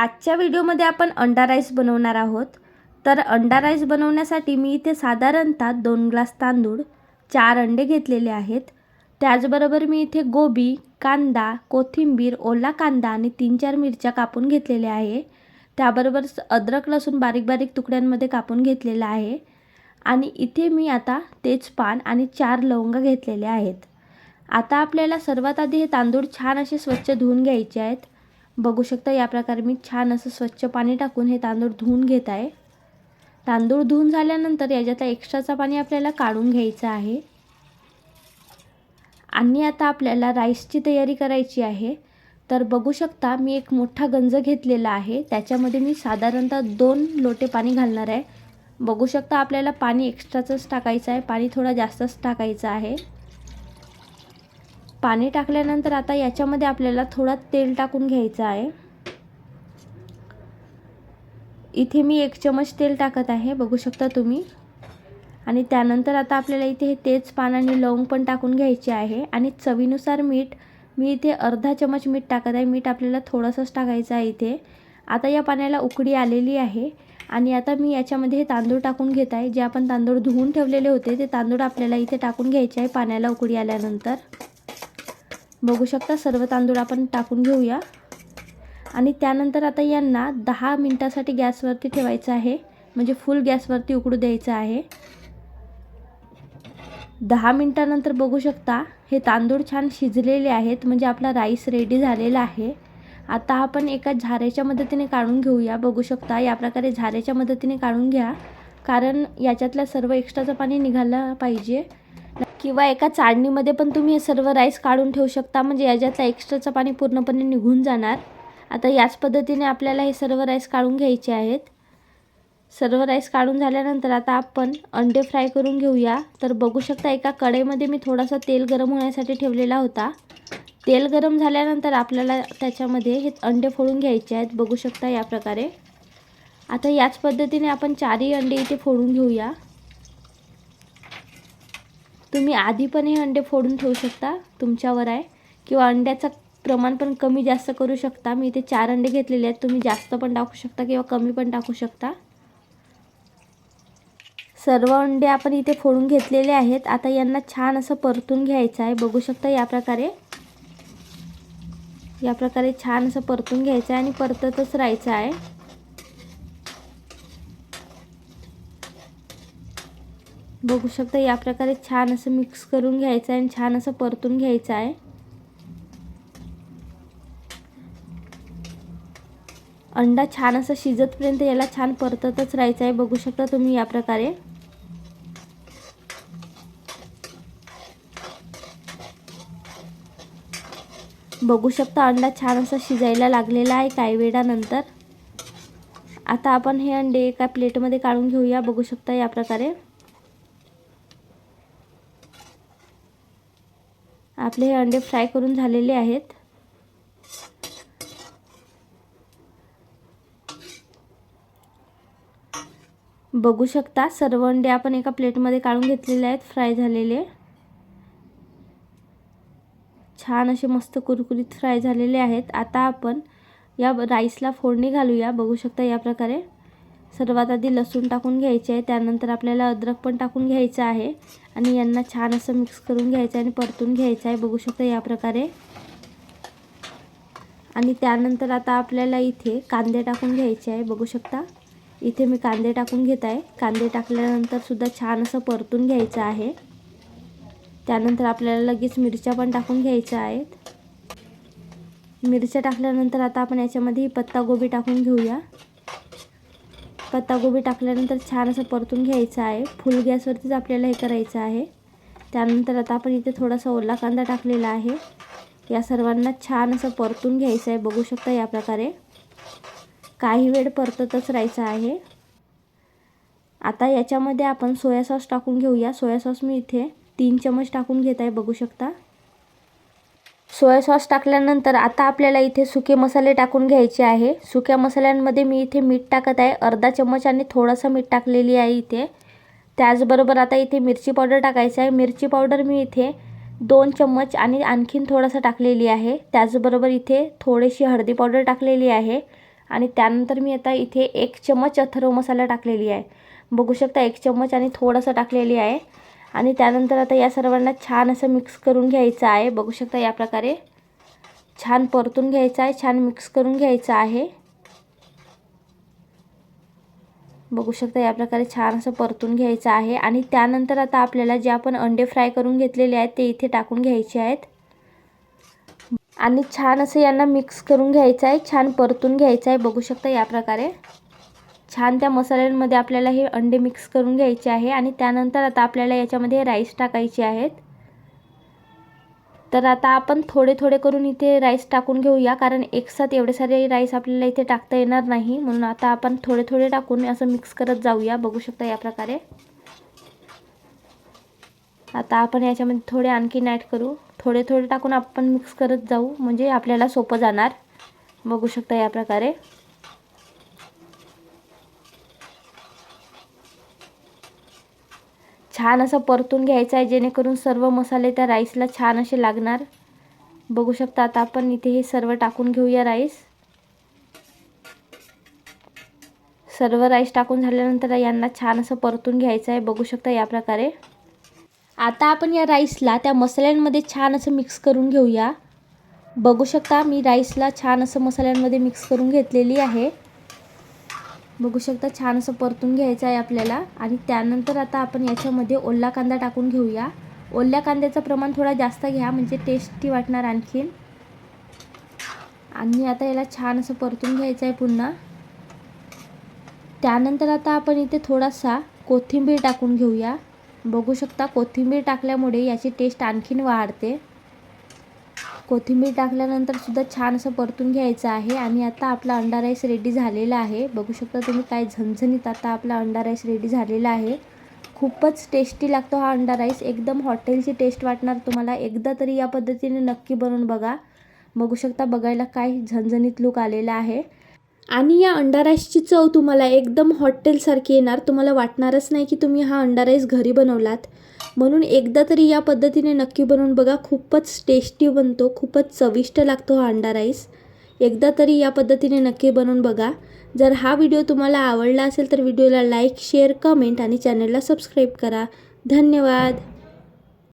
आजच्या व्हिडिओमध्ये आपण अंडा राईस बनवणार आहोत. तर अंडा राईस बनवण्यासाठी मी इथे साधारणतः दोन ग्लास तांदूळ चार अंडे घेतलेले आहेत. त्याचबरोबर मी इथे गोबी कांदा कोथिंबीर ओला कांदा आणि तीन चार मिरच्या कापून घेतलेल्या आहे. त्याबरोबर अद्रक लसूण बारीक बारीक तुकड्यांमध्ये कापून घेतलेला आहे. आणि इथे मी आता तेजपान आणि चार लवंग घेतलेले आहेत. आता आपल्याला सर्वात आधी हे तांदूळ छान असे स्वच्छ धुवून घ्यायचे आहेत. बघू शकता या प्रकारे मी छान असं स्वच्छ पाणी टाकून हे तांदूळ धुवून घेत आहे. तांदूळ धुवून झाल्यानंतर याच्यातला एक्स्ट्राचा पाणी आपल्याला काढून घ्यायचं आहे. आणि आता आपल्याला राईसची तयारी करायची आहे. तर बघू शकता मी एक मोठा गंज घेतलेला आहे. त्याच्यामध्ये मी साधारणतः दोन लोटे पाणी घालणार आहे. बघू शकता आपल्याला पाणी एक्स्ट्राचंच टाकायचं आहे. पाणी थोडा जास्तच टाकायचं आहे. पाणी टाकल्यानंतर आता याच्यामध्ये आपल्याला थोडा तेल टाकून घ्यायचं आहे. इथे मी एक चमच तेल टाकत आहे बघू शकता तुम्ही. आणि त्यानंतर आता आपल्याला इथे हे तेज पान आणि लवंग पण टाकून घ्यायचे आहे. आणि चवीनुसार मीठ मी इथे अर्धा चमच मीठ टाकत आहे. मीठ आपल्याला थोडंसंच टाकायचं आहे इथे. आता या पाण्याला उकडी आलेली आहे. आणि आता मी याच्यामध्ये हे तांदूळ टाकून घेत आहे. जे आपण तांदूळ धुवून ठेवलेले होते ते तांदूळ आपल्याला इथे टाकून घ्यायचे आहे पाण्याला उकडी आल्यानंतर. बघू शकता सर्व तांदूळ आपण टाकून घेऊया. आणि त्यानंतर आता यांना दहा मिनटासाठी गॅसवरती ठेवायचं आहे. म्हणजे फुल गॅसवरती उकडू द्यायचं आहे. दहा मिनटानंतर बघू शकता हे तांदूळ छान शिजलेले आहेत. म्हणजे आपला राईस रेडी झालेला आहे. आता आपण एका झाऱ्याच्या मदतीने काढून घेऊया. बघू शकता या प्रकारे झाऱ्याच्या मदतीने काढून घ्या. कारण याच्यातल्या सर्व एक्स्ट्राचं पाणी निघालं पाहिजे. किंवा एका चाळणीमध्ये पण तुम्ही हे सर्व राईस काढून ठेवू शकता. म्हणजे याच्यातला एक्स्ट्राचं पाणी पूर्णपणे निघून जाणार. आता याच पद्धतीने आपल्याला हे सर्व राईस काढून घ्यायचे आहेत. सर्व राईस काढून झाल्यानंतर आता आपण अंडे फ्राय करून घेऊया. तर बघू शकता एका कढईमध्ये मी थोडासा तेल गरम होण्यासाठी ठेवलेला होता. तेल गरम झाल्यानंतर आपल्याला त्याच्यामध्ये हे अंडे फोडून घ्यायचे आहेत. बघू शकता या प्रकारे. आता याच पद्धतीने आपण चारही अंडे इथे फोडून घेऊया. तुम्ही आधी पण हे अंडे फोडून ठेवू शकता तुमच्यावर आहे. किंवा अंड्याचं प्रमाण पण कमी जास्त करू शकता. मी इथे चार अंडे घेतलेले आहेत तुम्ही जास्त पण टाकू शकता किंवा कमी पण टाकू शकता. सर्व अंडे आपण इथे फोडून घेतलेले आहेत. आता यांना छान असं परतून घ्यायचं आहे. बघू शकता या प्रकारे. या प्रकारे छान असं परतून घ्यायचं आहे आणि परततच राहायचं आहे. बघू शकता या प्रकारे छान असं मिक्स करून घ्यायचं आहे आणि छान असं परतून घ्यायचं आहे. अंडा छान असं शिजतपर्यंत याला छान परततच राहायचं आहे. बघू शकता तुम्ही या प्रकारे. बघू शकता अंडा छान असा शिजायला लागलेला आहे काही वेळानंतर. आता आपण हे अंडे एका प्लेटमध्ये काढून घेऊया. बघू शकता या प्रकारे. आपले हे अंडे फ्राय करून झालेले आहेत. बघू शकता सर्व अंडे आपण एका प्लेटमध्ये काढून घेतलेले आहेत फ्राय झालेले. छान असे मस्त कुरकुरीत फ्राय झालेले आहेत. आता आपण या राईसला फोडणी घालूया. बघू शकता या प्रकारे. सर्वात आधी लसूण टाकून घ्यायचे आहे. त्यानंतर आपल्याला अद्रक पण टाकून घ्यायचं आहे. आणि यांना छान असं मिक्स करून घ्यायचं आहे आणि परतून घ्यायचं आहे. बघू शकता या प्रकारे. आणि त्यानंतर आता आपल्याला इथे कांदे टाकून घ्यायचे आहे. बघू शकता. इथे मी कांदे टाकून घेत आहे. कांदे टाकल्यानंतर सुद्धा छान असं परतून घ्यायचं आहे. त्यानंतर आपल्याला लगेच मिरच्या पण टाकून घ्यायच्या आहेत. मिरच्या टाकल्यानंतर आता आपण याच्यामध्ये पत्तागोबी टाकून घेऊया. पत्तागोबी टाकल्यानंतर छान असं परतून घ्यायचं आहे. फुल गॅसवरतीच आपल्याला हे करायचं आहे. त्यानंतर आता आपण इथे थोडासा ओला कांदा टाकलेला आहे. या सर्वांना छान असं परतून घ्यायचं आहे. बघू शकता या प्रकारे. काही वेळ परततच राहायचं आहे. आता याच्यामध्ये आपण सोया सॉस टाकून घेऊया. सोया सॉस मी इथे तीन चमच टाकून घेत आहे. बघू शकता. सोया सॉस टाकल्यानंतर आता आपल्याला इथे सुके मसाले टाकून घ्यायचे आहे. सुक्या मसाल्यांमध्ये मी इथे मीठ टाकत आहे. अर्धा चम्मच आणि थोडंसं मीठ टाकलेली आहे इथे. त्याचबरोबर आता इथे मिरची पावडर टाकायचं आहे. मिरची पावडर मी इथे दोन चम्मच आणि आणखीन थोडंसं टाकलेली आहे. त्याचबरोबर इथे थोडीशी हळदी पावडर टाकलेली आहे. आणि त्यानंतर मी आता इथे एक चम्मच अथर्व मसाला टाकलेली आहे. बघू शकता एक चम्मच आणि थोडंसं टाकलेली आहे. आणि त्यानंतर आता या सर्वांना छान असं मिक्स करून घ्यायचं आहे. बघू शकता या प्रकारे. छान परतून घ्यायचं आहे. छान मिक्स करून घ्यायचं आहे. बघू शकता या प्रकारे छान असं परतून घ्यायचं आहे. आणि त्यानंतर आता आपल्याला जे आपण अंडे फ्राय करून घेतलेले आहेत ते इथे टाकून घ्यायचे आहेत. आणि छान असं यांना मिक्स करून घ्यायचं आहे. छान परतून घ्यायचं आहे. बघू शकता या प्रकारे. छान त्या मसाल्यांमध्ये आपल्याला हे अंडे मिक्स करून घ्यायचे आहे आणि त्यानंतर आता आपल्याला याच्यामध्ये राईस टाकायचे आहेत. तर आता आपण थोडे थोडे करून इथे राईस टाकून घेऊया कारण एकसाथ एवढे सारे राईस आपल्याला इथे टाकता येणार नाही. म्हणून आता आपण थोडे थोडे टाकून असं मिक्स करत जाऊया. बघू शकता या प्रकारे. आता आपण याच्यामध्ये थोडे आणखीन ॲड करू. थोडे थोडे टाकून आपण मिक्स करत जाऊ. म्हणजे आपल्याला सोपं जाणार. बघू शकता या प्रकारे. छान असं परतून घ्यायचं आहे जेणेकरून सर्व मसाले त्या राईसला छान असे लागणार. बघू शकता आता आपण इथे हे सर्व टाकून घेऊया राईस. सर्व राईस टाकून झाल्यानंतर यांना छान असं परतून घ्यायचं आहे बघू शकता या प्रकारे. आता आपण या राईसला त्या मसाल्यांमध्ये छान असं मिक्स करून घेऊया. बघू शकता मी राईसला छान असं मसाल्यांमध्ये मिक्स करून घेतलेली आहे. बघू शकता छान असं परतून घ्यायचं आहे आपल्याला. आणि त्यानंतर आता आपण याच्यामध्ये ओला कांदा टाकून घेऊया. ओल्या कांद्याचं प्रमाण थोडा जास्त घ्या म्हणजे टेस्टी वाटणार आणखीन. आणि आता याला छान असं परतून घ्यायचं आहे पुन्हा. त्यानंतर आता आपण इथे थोडासा कोथिंबीर टाकून घेऊया. बघू शकता कोथिंबीर टाकल्यामुळे याची टेस्ट आणखीन वाढते. कोथिंबीर टाकल्यानंतर सुद्धा छान असं परतून घ्यायचं आहे. आणि आता आपला अंडा राईस रेडी झालेला आहे. बघू शकता तुम्ही काय झणझणीत आता आपला अंडा राईस रेडी झालेला आहे. खूपच टेस्टी लागतो हा अंडा राईस एकदम हॉटेलची टेस्ट वाटणार तुम्हाला. एकदा तरी या पद्धतीने नक्की बनवून बघा. बघू शकता बघायला काय झणझणीत लुक आलेला आहे. आणि या अंडा राईसची चव तुम्हाला एकदम हॉटेलसारखी येणार. तुम्हाला वाटणारच नाही की तुम्ही हा अंडा राईस घरी बनवलात. म्हणून एकदा तरी या पद्धतीने नक्की बनवून बघा. खूपच टेस्टी बनतो खूपच चविष्ट लागतो हा अंडा राईस. एकदा तरी या पद्धतीने नक्की बनवून बघा. जर हा व्हिडिओ तुम्हाला आवडला असेल तर व्हिडिओला लाईक शेअर कमेंट आणि चॅनलला सबस्क्राईब करा. धन्यवाद.